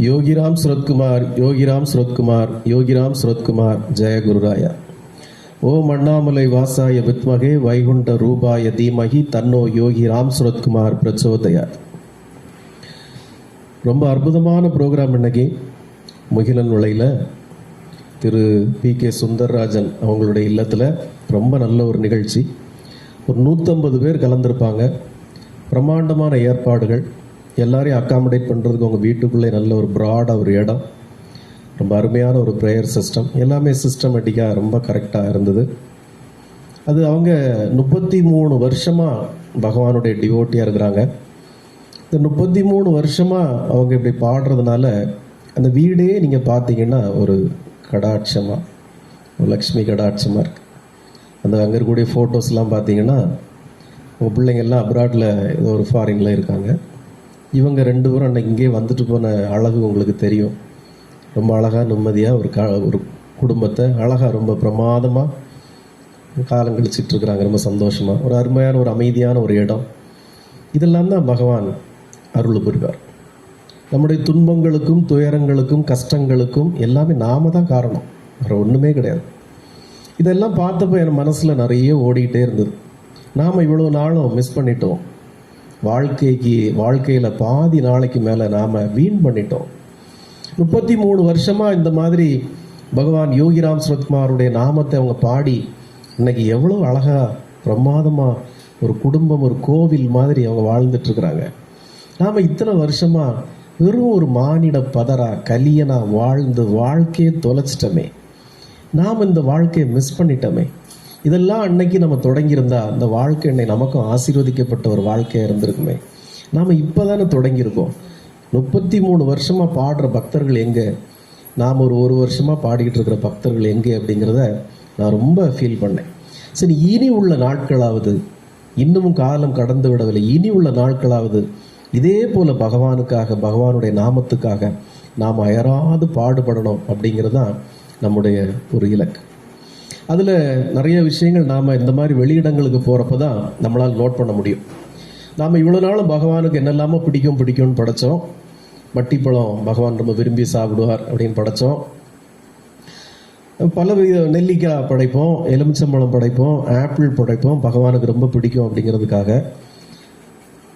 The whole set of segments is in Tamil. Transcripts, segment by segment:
யோகிராம் சுரத்குமார் யோகிராம் சுரத்குமார் யோகிராம் சுரத்குமார் ஜெய குருராயா. ஓம் அண்ணாமலை வாசாய வித்மகே வைகுண்ட ரூபாய தீமகி தன்னோ யோகி ராம் சுரத்குமார் பிரச்சோதயார் ரொம்ப அற்புதமான ப்ரோக்ராம் இன்னைக்கு. முகிலன் உலையில் திரு பி கே சுந்தர்ராஜன் அவங்களுடைய இல்லத்தில் ரொம்ப நல்ல ஒரு நிகழ்ச்சி. ஒரு நூற்றம்பது பேர் கலந்திருப்பாங்க. பிரம்மாண்டமான ஏற்பாடுகள். எல்லாரையும் அக்காமடேட் பண்ணுறதுக்கு உங்கள் வீட்டுக்குள்ளே நல்ல ஒரு ப்ராடாக ஒரு இடம் ரொம்ப அருமையான ஒரு ப்ரேயர் சிஸ்டம் எல்லாமே சிஸ்டமேட்டிக்காக ரொம்ப கரெக்டாக இருந்தது. அது அவங்க முப்பத்தி மூணு வருஷமாக பகவானுடைய டிவோட்டியாக இருக்கிறாங்க. இந்த முப்பத்தி மூணு வருஷமாக அவங்க இப்படி பாடுறதுனால அந்த வீடே நீங்கள் பார்த்தீங்கன்னா ஒரு கடாட்சமாக ஒரு லக்ஷ்மி கடாட்சமாக இருக்குது அந்த அங்கே இருக்கக்கூடிய ஃபோட்டோஸ்லாம் பார்த்தீங்கன்னா உங்கள் பிள்ளைங்கள்லாம் அப்ராட்டில் ஏதோ ஒரு ஃபாரினில் இருக்காங்க. இவங்க ரெண்டு பேரும் அன்றைக்கி இங்கே வந்துட்டு போன அழகு உங்களுக்கு தெரியும். ரொம்ப அழகாக நிம்மதியாக ஒரு க ஒரு குடும்பத்தை அழகாக ரொம்ப பிரமாதமாக காலம் கழிச்சிட்டு இருக்கிறாங்க. ரொம்ப சந்தோஷமாக ஒரு அருமையான ஒரு அமைதியான ஒரு இடம். இதெல்லாம் தான் பகவான் அருள் புரிவார். நம்முடைய துன்பங்களுக்கும் துயரங்களுக்கும் கஷ்டங்களுக்கும் எல்லாமே நாம தான் காரணம். வேறு ஒன்றுமே கிடையாது. இதெல்லாம் பார்த்தப்போ என் மனசில் நிறைய ஓடிக்கிட்டே இருந்தது. நாம் இவ்வளோ நாளும் மிஸ் பண்ணிட்டோம். வாழ்க்கைக்கு வாழ்க்கையில் பாதி நாளைக்கு மேலே நாம் வீண் பண்ணிட்டோம். முப்பத்தி மூணு வருஷமாக இந்த மாதிரி பகவான் யோகிராம் சுரத்குமாருடைய நாமத்தை அவங்க பாடி இன்னைக்கு எவ்வளோ அழகாக பிரமாதமாக ஒரு குடும்பம் ஒரு கோவில் மாதிரி அவங்க வாழ்ந்துட்டுருக்குறாங்க. நாம் இத்தனை வருஷமாக வெறும் ஒரு மானிட பதரா கலியனாக வாழ்ந்து வாழ்க்கையை தொலைச்சிட்டோமே. நாம் இந்த வாழ்க்கையை மிஸ் பண்ணிட்டோமே. இதெல்லாம் அன்னைக்கு நம்ம தொடங்கியிருந்தா அந்த வாழ்க்கை என்னை நமக்கும் ஆசீர்வதிக்கப்பட்ட ஒரு வாழ்க்கையாக இருந்திருக்குமே. நாம் இப்போ தானே தொடங்கியிருக்கோம். முப்பத்தி மூணு வருஷமாக பாடுற பக்தர்கள் எங்கே? நாம் ஒரு ஒரு வருஷமாக பாடிக்கிட்டு இருக்கிற பக்தர்கள் எங்கே அப்படிங்கிறத நான் ரொம்ப ஃபீல் பண்ணேன். சரி இனி உள்ள நாட்களாவது இன்னமும் காலம் கடந்து விடவில்லை. இனி உள்ள நாட்களாவது இதே போல் பகவானுக்காக பகவானுடைய நாமத்துக்காக நாம் அயராது பாடுபடணும் அப்படிங்கிறது தான் நம்முடைய ஒரு இலக்கு. அதில் நிறைய விஷயங்கள் நாம் இந்த மாதிரி வெளியிடங்களுக்கு போகிறப்ப தான் நம்மளால் நோட் பண்ண முடியும். நாம் இவ்வளோ நாளும் பகவானுக்கு என்னெல்லாமோ பிடிக்கும் பிடிக்கும்னு படைச்சோம். மட்டிப்பழம் பகவான் ரொம்ப விரும்பி சாப்பிடுவார் அப்படின்னு படைச்சோம். பல வித நெல்லிக்காய் படைப்போம் எலுமிச்சம்பழம் படைப்போம் ஆப்பிள் படைப்போம். பகவானுக்கு ரொம்ப பிடிக்கும் அப்படிங்கிறதுக்காக.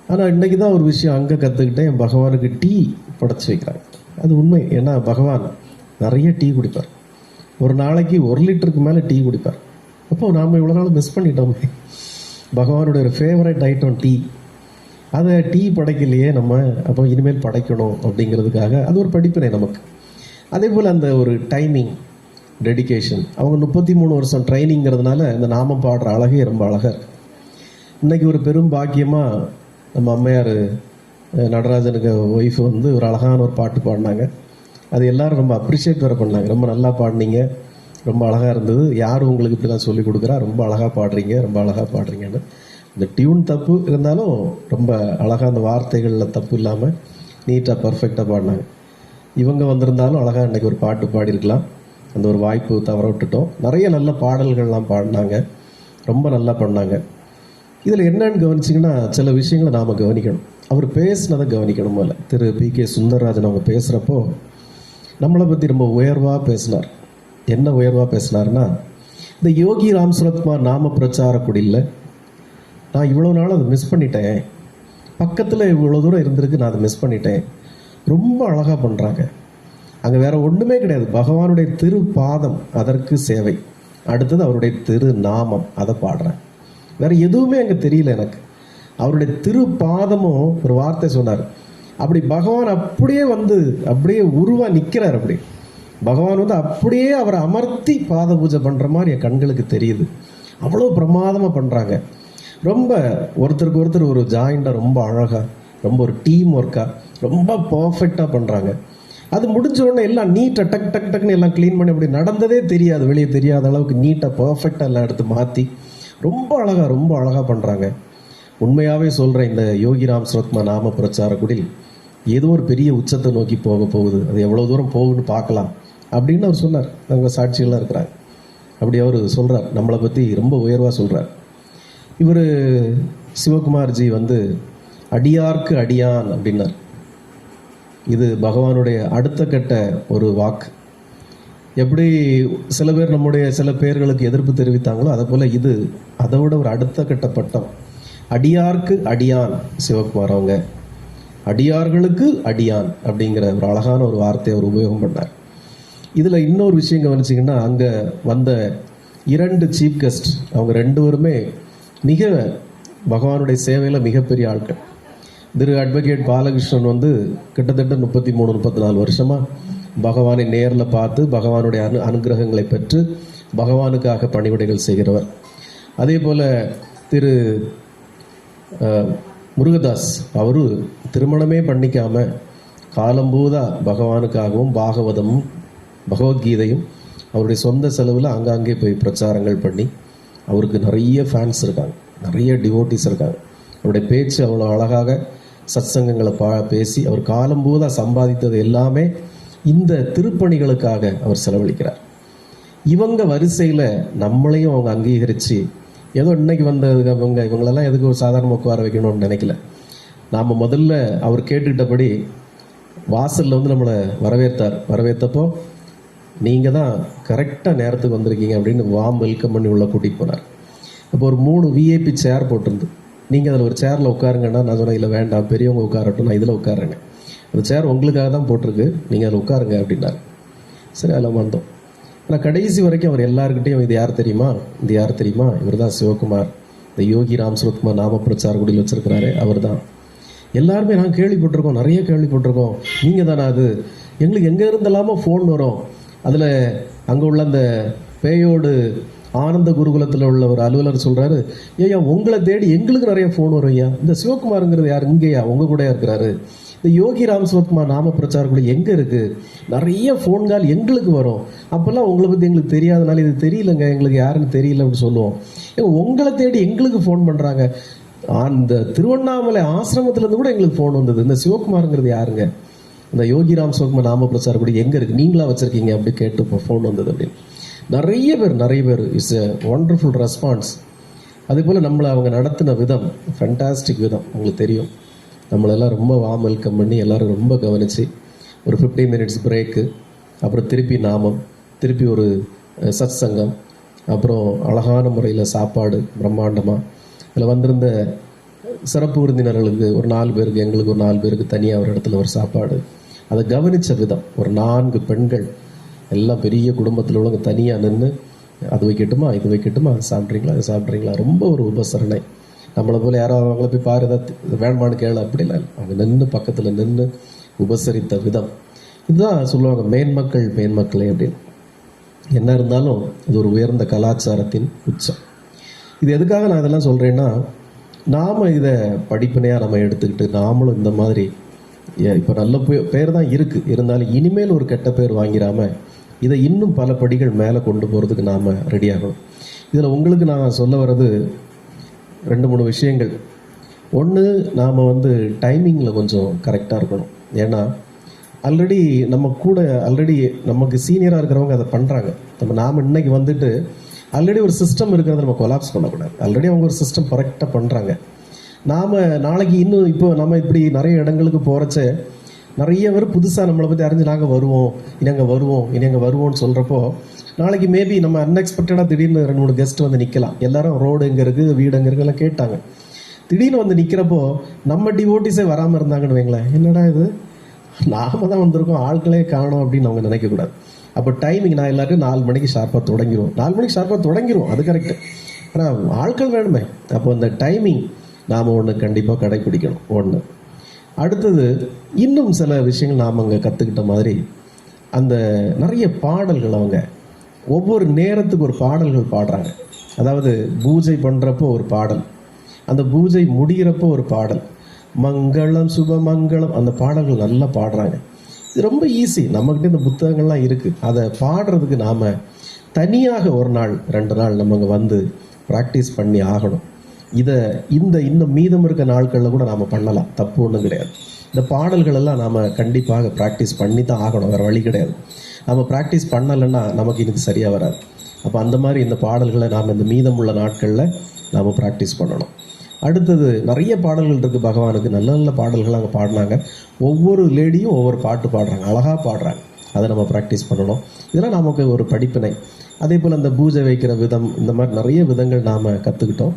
ஆனால் இன்றைக்கி தான் ஒரு விஷயம் அங்கே கற்றுக்கிட்டேன் பகவானுக்கு டீ படைச்சி வைக்கிறாங்க. அது உண்மை. ஏன்னா பகவான் நிறைய டீ குடிப்பார். ஒரு நாளைக்கு ஒரு லிட்டருக்கு மேலே டீ குடிப்பார். அப்போ நாம் இவ்வளோ நாள் மிஸ் பண்ணிட்டோமே. பகவானுடைய ஒரு ஃபேவரட் ஐட்டம் டீ அதை டீ படைக்கலையே நம்ம அப்போ இனிமேல் படைக்கணும் அப்படிங்கிறதுக்காக அது ஒரு படிப்பினை நமக்கு. அதே போல் அந்த ஒரு டைமிங் டெடிகேஷன் அவங்க முப்பத்தி மூணு வருஷம் ட்ரைனிங்கிறதுனால இந்த நாமம் பாடுற அழகே ரொம்ப அழகாக இருக்குது இன்றைக்கி ஒரு பெரும் பாக்கியமாக நம்ம அம்மையார் நடராஜனுக்கு ஒய்ஃப் வந்து ஒரு அழகான ஒரு பாட்டு பாடினாங்க. அது எல்லாரும் ரொம்ப அப்ரிஷியேட் வேறு பண்ணாங்க. ரொம்ப நல்லா பாடினீங்க. ரொம்ப அழகாக இருந்தது. யார் உங்களுக்கு இப்படிலாம் சொல்லி கொடுக்குறா? ரொம்ப அழகாக பாடுறீங்க. ரொம்ப அழகாக பாடுறீங்கன்னு. இந்த டியூன் தப்பு இருந்தாலும் ரொம்ப அழகாக அந்த வார்த்தைகளில் தப்பு இல்லாமல் நீட்டாக பர்ஃபெக்டாக பாடினாங்க. இவங்க வந்திருந்தாலும் அழகாக இன்றைக்கி ஒரு பாட்டு பாடியிருக்கலாம். அந்த ஒரு வாய்ப்பு தவற விட்டுட்டோம். நிறைய நல்ல பாடல்கள்லாம் பாடினாங்க. ரொம்ப நல்லா பண்ணாங்க. இதில் என்னன்னு கவனிச்சிங்கன்னா சில விஷயங்களை நாம் கவனிக்கணும். அவர் பேசினதை கவனிக்கணும் போல திரு பி கே சுந்தரராஜன் அவங்க பேசுகிறப்போ நம்மளை பற்றி ரொம்ப உயர்வாக பேசினார். என்ன உயர்வாக பேசினார்னா இந்த யோகி ராம் சுரத்குமார் நாம பிரச்சார குடியில் நான் இவ்வளோ நாள் அதை மிஸ் பண்ணிட்டேன். பக்கத்தில் இவ்வளோ தூரம் இருந்திருக்கு நான் அதை மிஸ் பண்ணிட்டேன். ரொம்ப அழகாக பண்ணுறாங்க அங்கே வேற ஒன்றுமே கிடையாது. பகவானுடைய திரு பாதம் அதற்கு சேவை. அடுத்தது அவருடைய திரு நாமம் அதை பாடுறேன். வேற எதுவுமே அங்கே தெரியல எனக்கு. அவருடைய திரு பாதமும் ஒரு வார்த்தை சொன்னார். அப்படி பகவான் அப்படியே வந்து அப்படியே உருவா நிற்கிறார் அப்படி. பகவான் வந்து அப்படியே அவரை அமர்த்தி பாத பூஜை பண்ணுற மாதிரி என் கண்களுக்கு தெரியுது. அவ்வளோ பிரமாதமாக பண்ணுறாங்க ரொம்ப ஒருத்தருக்கு ஒருத்தர் ஒரு ஜாயிண்டாக ரொம்ப அழகாக ரொம்ப ஒரு டீம் ஒர்க்காக ரொம்ப பர்ஃபெக்டாக பண்ணுறாங்க அது முடிஞ்ச உடனே எல்லாம் நீட்டாக டக் டக் டக்னு எல்லாம் க்ளீன் பண்ணி அப்படி நடந்ததே தெரியாது வெளியே தெரியாத அளவுக்கு நீட்டாக பர்ஃபெக்டாக எல்லாம் எடுத்து மாற்றி ரொம்ப அழகாக ரொம்ப அழகாக பண்ணுறாங்க உண்மையாகவே சொல்கிறேன் இந்த யோகிராம் ஸ்ரத்மா நாம பிரச்சார குடில் ஏதோ ஒரு பெரிய உச்சத்தை நோக்கி போக போகுது. அது எவ்வளோ தூரம் போகுன்னு பார்க்கலாம். அப்படின்னு அவர் சொன்னார். அவங்க சாட்சிகளாக இருக்கிறாங்க. அப்படி அவர் சொல்கிறார் நம்மளை பற்றி ரொம்ப உயர்வாக சொல்கிறார் இவர் சிவகுமார்ஜி வந்து அடியார்க்கு அடியான் அப்படின்னார். இது பகவானுடைய அடுத்த கட்ட ஒரு வாக்கு. எப்படி சில பேர் நம்முடைய சில பேர்களுக்கு எதிர்ப்பு தெரிவித்தாங்களோ அதை போல் இது அதை விட ஒரு அடுத்த கட்ட பட்டம். அடியார்க்கு அடியான் சிவகுமார் அவங்க. அடியார்களுக்கு அடியான் அப்படிங்கிற ஒரு அழகான ஒரு வார்த்தையை அவர் உபயோகம் பண்ணார். இதில் இன்னொரு விஷயம் கவனிச்சிங்கன்னா அங்கே வந்த இரண்டு சீஃப் கெஸ்ட் அவங்க ரெண்டு பேருமே மிக பகவானுடைய சேவையில் மிகப்பெரிய ஆட்கள். திரு அட்வொகேட் பாலகிருஷ்ணன் வந்து கிட்டத்தட்ட முப்பத்தி மூணு முப்பத்தி நாலு வருஷமாக பகவானை நேரில் பார்த்து பகவானுடைய அனு அனுகிரகங்களை பெற்று பகவானுக்காக பணிவிடைகள் செய்கிறவர். அதே போல் திரு முருகதாஸ் அவரு திருமணமே பண்ணிக்காமல் காலம்பூதா பகவானுக்காகவும் பாகவதமும் பகவத்கீதையும் அவருடைய சொந்த செலவில் ஆங்காங்கே போய் பிரச்சாரங்கள் பண்ணி அவருக்கு நிறைய ஃபேன்ஸ் இருக்காங்க. நிறைய டிவோட்டிஸ் இருக்காங்க. அவருடைய பேச்சு அவ்வளோ அழகாக சத்சங்கங்களை பா பேசி அவர் காலம்பூதா சம்பாதித்தது எல்லாமே இந்த திருப்பணிகளுக்காக அவர் செலவழிக்கிறார். இவங்க வரிசையில் நம்மளையும் அவங்க அங்கீகரித்து ஏதோ இன்னைக்கு வந்தது அவங்க இவங்களெல்லாம் எதுக்கு ஒரு சாதாரண உட்கார வைக்கணும்னு நினைக்கல. நாம் முதல்ல அவர் கேட்டுக்கிட்டபடி வாசலில் வந்து நம்மளை வரவேற்றார். வரவேற்றப்போ நீங்கள் தான் கரெக்டாக நேரத்துக்கு வந்திருக்கீங்க அப்படின்னு வாம் வெல்கம் பண்ணி உள்ள கூட்டிகிட்டு போனார். அப்போ ஒரு மூணு விஐபி சேர் போட்டிருந்து நீங்கள் அதில் ஒரு சேரில் உட்காருங்கன்னா நான் சொன்னேன் இல்லை வேண்டாம் பெரியவங்க உட்காரட்டும் நான் இதில் உட்காருங்க அந்த சேர் உங்களுக்காக தான் போட்டிருக்கு நீங்கள் அதில் உட்காருங்க அப்படின்னாரு. சரி அதில் வந்தோம் ஆனால் கடைசி வரைக்கும் அவர் எல்லாருக்கிட்டையும் இது யார் தெரியுமா? இது யார் தெரியுமா? இவர் தான் சிவகுமார். இந்த யோகி ராம் சுரத்குமார் நாம பிரச்சார குடியில் வச்சிருக்கிறாரு அவர் தான் எல்லாருமே நாங்கள் கேள்விப்பட்டிருக்கோம் நிறைய கேள்விப்பட்டிருக்கோம். நீங்கள் தானே அது? எங்களுக்கு எங்கே இருந்தெல்லாமோ ஃபோன் வரும். அதில் அங்கே உள்ள அந்த பேயோடு ஆனந்த குருகுலத்தில் உள்ள ஒரு அலுவலர் சொல்கிறாரு ஏய்யா உங்களை தேடி எங்களுக்கு நிறைய ஃபோன் வரும் ஐயா. இந்த சிவகுமாருங்கிறது யார்? இங்கேயா? உங்கள் கூட இருக்கிறாரு? இந்த யோகி ராம் சிவகுமார் நாம பிரச்சார கூட எங்கே இருக்குது நிறைய ஃபோன் கால் எங்களுக்கு வரும். அப்போல்லாம் உங்களை பற்றி எங்களுக்கு தெரியாதனால இது தெரியலங்க. எங்களுக்கு யாருன்னு தெரியல அப்படின்னு சொல்லுவோம் உங்களை தேடி எங்களுக்கு ஃபோன் பண்ணுறாங்க அந்த திருவண்ணாமலை ஆசிரமத்திலேருந்து கூட எங்களுக்கு ஃபோன் வந்தது. இந்த சிவகுமாருங்கிறது யாருங்க? இந்த யோகிராம் சிவகுமார் நாம பிரச்சார கூட எங்கே இருக்குது நீங்களா வச்சுருக்கீங்க அப்படி கேட்டு இப்போ ஃபோன் வந்தது அப்படின்னு. நிறைய பேர் நிறைய பேர். இட்ஸ் எ ஒண்டர்ஃபுல் ரெஸ்பான்ஸ் அதே போல் நம்மளை அவங்க நடத்தின விதம் ஃபென்டாஸ்டிக் விதம். உங்களுக்கு தெரியும். நம்மளெல்லாம் ரொம்ப வாம் வெல்கம் பண்ணி எல்லோரும் ரொம்ப கவனித்து ஒரு 15 மினிட்ஸ் பிரேக்கு அப்புறம் திருப்பி நாமம் திருப்பி ஒரு சத் சங்கம் அப்புறம் அழகான முறையில் சாப்பாடு பிரம்மாண்டமாக இதில் வந்திருந்த சிறப்பு விருந்தினர்களுக்கு ஒரு நாலு பேருக்கு எங்களுக்கு ஒரு நாலு பேருக்கு தனியாக ஒரு இடத்துல ஒரு சாப்பாடு. அதை கவனித்த விதம் ஒரு நான்கு பெண்கள் எல்லாம் பெரிய குடும்பத்தில் உள்ளவங்க தனியாக நின்று அது வைக்கட்டுமா? இது வைக்கட்டுமா? அது சாப்பிட்றீங்களா? அது சாப்பிட்றீங்களா? ரொம்ப ஒரு உபசரணை. நம்மளை போல யாரோ அவங்கள போய் பாரு ஏதாவது இது கேளு அப்படிலாம் இல்லை. அவங்க நின்று பக்கத்தில் நின்று உபசரித்த விதம். இதுதான் சொல்லுவாங்க மேன்மக்கள் மேன்மக்களே அப்படின்னு. என்ன இருந்தாலும் இது ஒரு உயர்ந்த கலாச்சாரத்தின் உச்சம். இது எதுக்காக நான் இதெல்லாம் சொல்கிறேன்னா நாம் இதை படிப்பினையாக நம்ம எடுத்துக்கிட்டு நாமளும் இந்த மாதிரி இப்போ நல்ல பே- பேர் தான் இருக்குது இருந்தாலும் இனிமேல் ஒரு கெட்ட பேர் வாங்கிடாமல் இதை இன்னும் பல படிகள் மேலே கொண்டு போகிறதுக்கு நாம் ரெடியாகணும் இதில் உங்களுக்கு நான் சொல்ல வர்றது ரெண்டு மூணு விஷயங்கள். ஒன்று நாம் வந்து டைமிங்கில் கொஞ்சம் கரெக்டாக இருக்கணும். ஏன்னா ஆல்ரெடி நம்ம கூட ஆல்ரெடி நமக்கு சீனியராக இருக்கிறவங்க அதை பண்ணுறாங்க நம்ம நாம் இன்னைக்கு வந்துட்டு ஆல்ரெடி ஒரு சிஸ்டம் இருக்கிறத நம்ம கொலாப்ஸ் பண்ணக்கூடாது. ஆல்ரெடி அவங்க ஒரு சிஸ்டம் கரெக்டாக பண்ணுறாங்க நாம் நாளைக்கு இன்னும் இப்போ நம்ம இப்படி நிறைய இடங்களுக்கு போகிறச்ச நிறைய பேர் புதுசாக நம்மளை பற்றி அறிஞ்சு நாங்கள் வருவோம் இனங்க வருவோம் இனி அங்கே வருவோம்னு சொல்கிறப்போ நாளைக்கு மேபி நம்ம அன்எக்ஸ்பெக்டடாக திடீர்னு ரெண்டு மூணு கெஸ்ட் வந்து நிற்கலாம் எல்லாரும் ரோடு எங்கே இருக்குது வீடு எங்கே இருக்குலாம் கேட்டாங்க. திடீர்னு வந்து நிற்கிறப்போ நம்ம டிவோட்டிஸே வராமல் இருந்தாங்கன்னு வைங்களேன். என்னடா இது? நாம தான் வந்திருக்கோம் ஆட்களே காணும் அப்படின்னு அவங்க நினைக்கக்கூடாது அப்போ டைமிங் நான் எல்லாத்தையும் நாலு மணிக்கு ஷார்ப்பாக தொடங்கிடுவோம் நாலு மணிக்கு ஷார்ப்பாக தொடங்கிடுவோம் அது கரெக்டு ஆனால் ஆட்கள் வேணுமே. அப்போ அந்த டைமிங் நாம் ஒன்று கண்டிப்பாக கடைப்பிடிக்கணும் ஒன்று அடுத்தது இன்னும் சில விஷயங்கள் நாம் அங்கே கற்றுக்கிட்ட மாதிரி அந்த நிறைய பாடல்கள் அவங்க ஒவ்வொரு நேரத்துக்கு ஒரு பாடல்கள் பாடுறாங்க. அதாவது பூஜை பண்ணுறப்போ ஒரு பாடல் அந்த பூஜை முடிகிறப்போ ஒரு பாடல் மங்களம் சுபமங்களம் அந்த பாடல்கள் நல்லா பாடுறாங்க. இது ரொம்ப ஈஸி நம்மக்கிட்ட இந்த புத்தகங்கள்லாம் இருக்குது அதை பாடுறதுக்கு நாம் தனியாக ஒரு நாள் ரெண்டு நாள் நம்ம அங்கே வந்து ப்ராக்டிஸ் பண்ணி ஆகணும். இதை இந்த இன்னும் மீதம் இருக்க நாட்களில் கூட நாம் பண்ணலாம். தப்பு ஒன்றும் கிடையாது. இந்த பாடல்களெல்லாம் நாம் கண்டிப்பாக ப்ராக்டிஸ் பண்ணி தான் ஆகணும். வேறு வழி கிடையாது. நம்ம ப்ராக்டிஸ் பண்ணலைன்னா நமக்கு இதுக்கு சரியாக வராது. அப்போ அந்த மாதிரி இந்த பாடல்களை நாம் இந்த மீதமுள்ள நாட்களில் நாம் ப்ராக்டிஸ் பண்ணணும். அடுத்தது நிறைய பாடல்கள் இருக்குது பகவானுக்கு நல்ல நல்ல பாடல்கள் அங்கே பாடினாங்க. ஒவ்வொரு லேடியும் ஒவ்வொரு பாட்டு பாடுறாங்க. அழகாக பாடுறாங்க. அதை நம்ம ப்ராக்டிஸ் பண்ணணும். இதெல்லாம் நமக்கு ஒரு படிப்பினை. அதே போல் அந்த பூஜை வைக்கிற விதம் இந்த மாதிரி நிறைய விதங்கள் நாம் கற்றுக்கிட்டோம்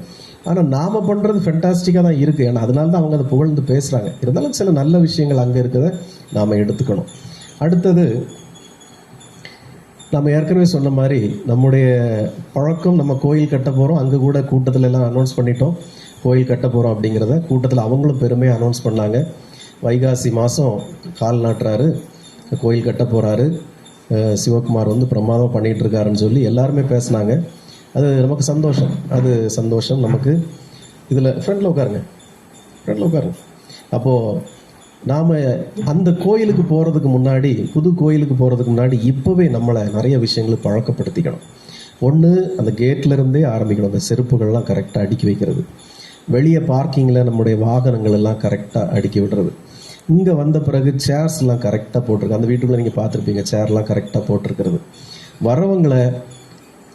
ஆனால் நாம் பண்ணுறது ஃபென்டாஸ்டிக்காக தான் இருக்குது ஏன்னா அதனால தான் அவங்க அதை புகழ்ந்து பேசுகிறாங்க இருந்தாலும் சில நல்ல விஷயங்கள் அங்கே இருக்கிறத நாம் எடுத்துக்கணும். அடுத்தது நம்ம ஏற்கனவே சொன்ன மாதிரி நம்முடைய பழக்கம் நம்ம கோயில் கட்ட போகிறோம் அங்கே கூட கூட்டத்தில் எல்லாம் அனௌன்ஸ் பண்ணிட்டோம். கோயில் கட்ட போகிறோம் அப்படிங்கிறத கூட்டத்தில் அவங்களும் பெருமையாக அனௌன்ஸ் பண்ணாங்க. வைகாசி மாதம் கால் நாட்டுறாரு. கோயில் கட்ட போகிறாரு சிவகுமார் வந்து பிரமாதம் பண்ணிகிட்டு இருக்காருன்னு சொல்லி எல்லாருமே பேசுனாங்க. அது நமக்கு சந்தோஷம். அது சந்தோஷம் நமக்கு. இதில் ஃப்ரெண்டில் உட்காருங்க. ஃப்ரெண்டில் உட்காருங்க. அப்போது நாம் அந்த கோயிலுக்கு போகிறதுக்கு முன்னாடி புது கோயிலுக்கு போகிறதுக்கு முன்னாடி இப்போவே நம்மளை நிறைய விஷயங்களுக்கு பழக்கப்படுத்திக்கணும். ஒன்று அந்த கேட்லேருந்தே ஆரம்பிக்கணும். அந்த செருப்புகள்லாம் கரெக்டாக அடுக்கி வைக்கிறது. வெளியே பார்க்கிங்கில் நம்முடைய வாகனங்கள் எல்லாம் கரெக்டாக அடுக்கி விடுறது. இங்கே வந்த பிறகு சேர்ஸ்லாம் கரெக்டாக போட்டிருக்கு. அந்த வீட்டுக்குள்ளே நீங்கள் பார்த்துருப்பீங்க சேர்லாம் கரெக்டாக போட்டிருக்கிறது. வரவங்களை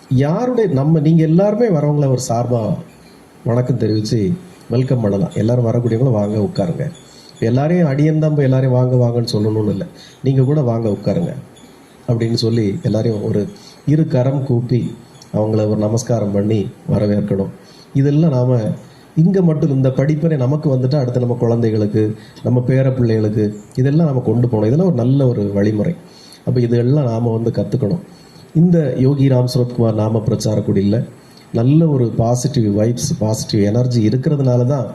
யாருடைய நம்ம நீங்கள் எல்லாருமே வரவங்களை ஒரு சார்பாக வணக்கம் தெரிவித்து வெல்கம் பண்ணலாம். எல்லோரும் வரக்கூடியவங்களும் வாங்க உட்காருங்க. எல்லாரையும் அடியன் தான் போய் எல்லாரையும் வாங்க வாங்கன்னு சொல்லணும்னு இல்லை. நீங்கள் கூட வாங்க உட்காருங்க. அப்படின்னு சொல்லி எல்லாரையும் ஒரு இரு கரம் கூப்பி அவங்கள ஒரு நமஸ்காரம் பண்ணி வரவேற்கணும். இதெல்லாம் நாம் இங்கே மட்டும் இந்த படிப்பினை நமக்கு வந்துட்டு அடுத்து நம்ம குழந்தைகளுக்கு நம்ம பேர பிள்ளைகளுக்கு இதெல்லாம் நம்ம கொண்டு போகணும். இதெல்லாம் ஒரு நல்ல ஒரு வழிமுறை. அப்போ இதெல்லாம் நாம் வந்து கற்றுக்கணும் இந்த யோகி ராம் சுரத்குமார் நாம பிரச்சார குடியில் நல்ல ஒரு பாசிட்டிவ் வைப்ஸ் பாசிட்டிவ் எனர்ஜி இருக்கிறதுனால தான்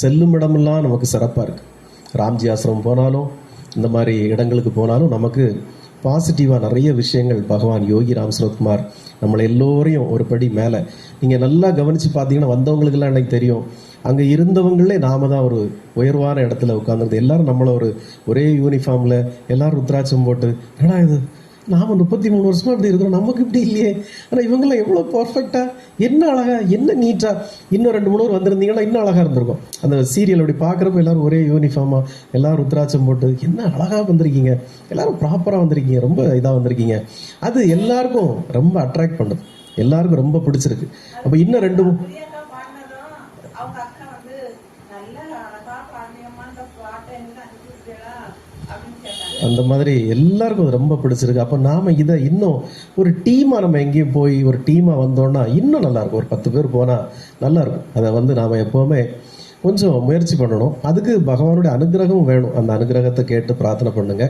செல்லும் இடமெல்லாம் நமக்கு சிறப்பாக இருக்குது ராம்ஜி ஆசிரமம் போனாலும் இந்த மாதிரி இடங்களுக்கு போனாலும் நமக்கு பாசிட்டிவாக நிறைய விஷயங்கள் பகவான் யோகி ராம்சரத்குமார் நம்மளை எல்லோரையும் ஒரு படி மேலே. நீங்கள் நல்லா கவனித்து பார்த்தீங்கன்னா வந்தவங்களுக்கெல்லாம் எனக்கு தெரியும். அங்கே இருந்தவங்களே நாம தான் ஒரு உயர்வான இடத்துல உட்காந்துருந்து எல்லாரும் நம்மளை ஒரு ஒரே யூனிஃபார்மில் எல்லாரும் ருத்ராட்சம் போட்டு என்னடா இது? நாம் முப்பத்தி மூணு வருஷமா இப்படி இருக்கிறோம். நமக்கு இப்படி இல்லையே. ஆனால் இவங்கெல்லாம் எவ்வளோ பர்ஃபெக்டாக என்ன அழகா என்ன நீட்டாக இன்னும் ரெண்டு மூணு பேர் வந்திருந்தீங்கன்னா இன்னும் அழகாக இருந்திருக்கும். அந்த சீரியல் அப்படி பார்க்குறப்ப எல்லாரும் ஒரே யூனிஃபார்மாக எல்லோரும் ருத்ராட்சம் போட்டு என்ன அழகாக வந்திருக்கீங்க? எல்லோரும் ப்ராப்பராக வந்திருக்கீங்க. ரொம்ப இதாக வந்திருக்கீங்க. அது எல்லாருக்கும் ரொம்ப அட்ராக்ட் பண்ணுது எல்லாருக்கும் ரொம்ப பிடிச்சிருக்கு. அப்போ இன்னும் ரெண்டு மூ- பிரியங்கா பாடினதும் அவங்க அக்கா வந்து நல்ல அழகா பாடியம்மா அந்த பாட்டை எனக்கு அனுப்பிவிட்டா அப்படின்னு கேட்டாங்க அந்த மாதிரி எல்லாருக்கும் அது ரொம்ப பிடிச்சிருக்கு. அப்போ நாம இதை இன்னும் ஒரு டீமாக நம்ம எங்கேயும் போய் ஒரு டீமாக வந்தோம்னா இன்னும் நல்லா இருக்கும். ஒரு பத்து பேர் போனால் நல்லா இருக்கும். அதை வந்து நாம் எப்போவுமே கொஞ்சம் முயற்சி பண்ணணும். அதுக்கு பகவானுடைய அனுகிரகம் வேணும். அந்த அனுகிரகத்தை கேட்டு பிரார்த்தனை பண்ணுங்க.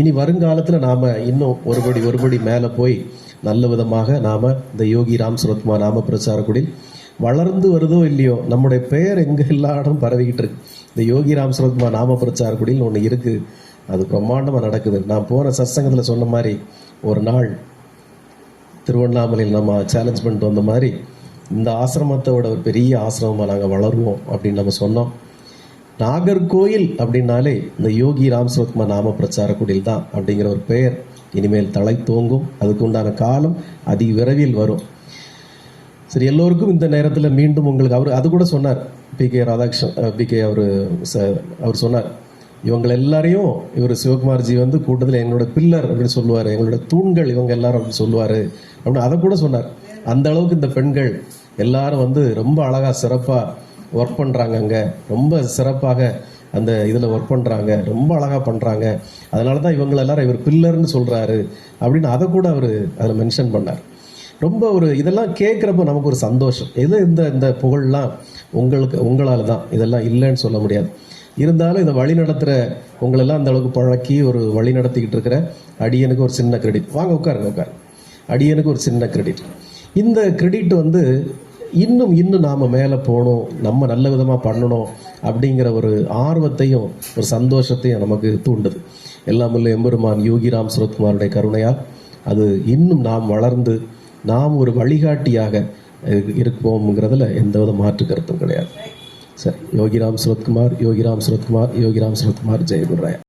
இனி வருங்காலத்தில் நாம் இன்னும் ஒருபடி ஒருபடி மேலே போய் நல்ல விதமாக நாம் இந்த யோகி ராம் சுரத்மா நாம பிரச்சாரக்குடில் வளர்ந்து வருதோ இல்லையோ நம்முடைய பெயர் எங்க எல்லா இடம் பரவிக்கிட்டு இருக்கு. இந்த யோகி ராம் சுரத்மா நாம பிரச்சாரக்குடியில் ஒன்று இருக்குது அது பிரம்மாண்டமாக நடக்குது. நான் போன சத்சங்கத்தில் சொன்ன மாதிரி ஒரு நாள் திருவண்ணாமலையில் நம்ம சேலஞ்ச் பண்ணிட்டு வந்த மாதிரி இந்த ஆசிரமத்தோட ஒரு பெரிய ஆசிரமமாக நாங்கள் வளருவோம் அப்படின்னு நம்ம சொன்னோம். நாகர்கோயில் அப்படின்னாலே இந்த யோகி ராம் சுரத்குமார் நாம பிரச்சார குடில் தான் அப்படிங்கிற ஒரு பெயர். இனிமேல் தலை தோங்கும். அதுக்கு உண்டான காலம் அதி விரைவில் வரும். சரி எல்லோருக்கும் இந்த நேரத்தில் மீண்டும் உங்களுக்கு அவர் அது கூட சொன்னார். P K Radhakrishnan P K அவர் அவர் சொன்னார். இவங்க எல்லாரையும் இவர் சிவகுமார்ஜி வந்து கூட்டத்தில் எங்களோட பில்லர் அப்படின்னு சொல்லுவார். எங்களோட தூண்கள் இவங்க எல்லாரும் அப்படின்னு சொல்லுவார். அப்படின்னு அதை கூட சொன்னார். அந்த அளவுக்கு இந்த பெண்கள் எல்லாரும் வந்து ரொம்ப அழகாக சிறப்பாக ஒர்க் பண்ணுறாங்க அங்கே. ரொம்ப சிறப்பாக அந்த இதில் ஒர்க் பண்ணுறாங்க ரொம்ப அழகாக பண்ணுறாங்க அதனால தான் இவங்களை எல்லாரும் இவர் பில்லர்னு சொல்கிறாரு அப்படின்னு அதை கூட அவர் அதில் மென்ஷன் பண்ணார். ரொம்ப ஒரு இதெல்லாம் கேட்குறப்ப நமக்கு ஒரு சந்தோஷம். எது இந்த இந்த புகழ்லாம் உங்களுக்கு உங்களால் தான். இதெல்லாம் இல்லைன்னு சொல்ல முடியாது. இருந்தாலும் இதை வழி நடத்துகிற உங்களெல்லாம் அந்த அளவுக்கு பழக்கி ஒரு வழி நடத்திக்கிட்டு இருக்கிற அடியனுக்கு ஒரு சின்ன கிரெடிட் வாங்க உட்காருங்க உட்காரு. அடியனுக்கு ஒரு சின்ன கிரெடிட் இந்த கிரெடிட் வந்து இன்னும் இன்னும் நாம் மேலே போகணும் நம்ம நல்ல விதமாக பண்ணணும் அப்படிங்கிற ஒரு ஆர்வத்தையும் ஒரு சந்தோஷத்தையும் நமக்கு தூண்டுது. எல்லாம் உள்ள எம்பெருமான் யோகிராம் சுரத்குமாருடைய கருணையால் அது இன்னும் நாம் வளர்ந்து நாம் ஒரு வழிகாட்டியாக இருப்போம்ங்கிறதுல எந்தவித மாற்று கருத்தும் கிடையாது. சரி யோகிராம் சுரத்குமார் யோகிராம் சுரத்குமார் யோகிராம் சுரத்குமார் ஜெயகுராயா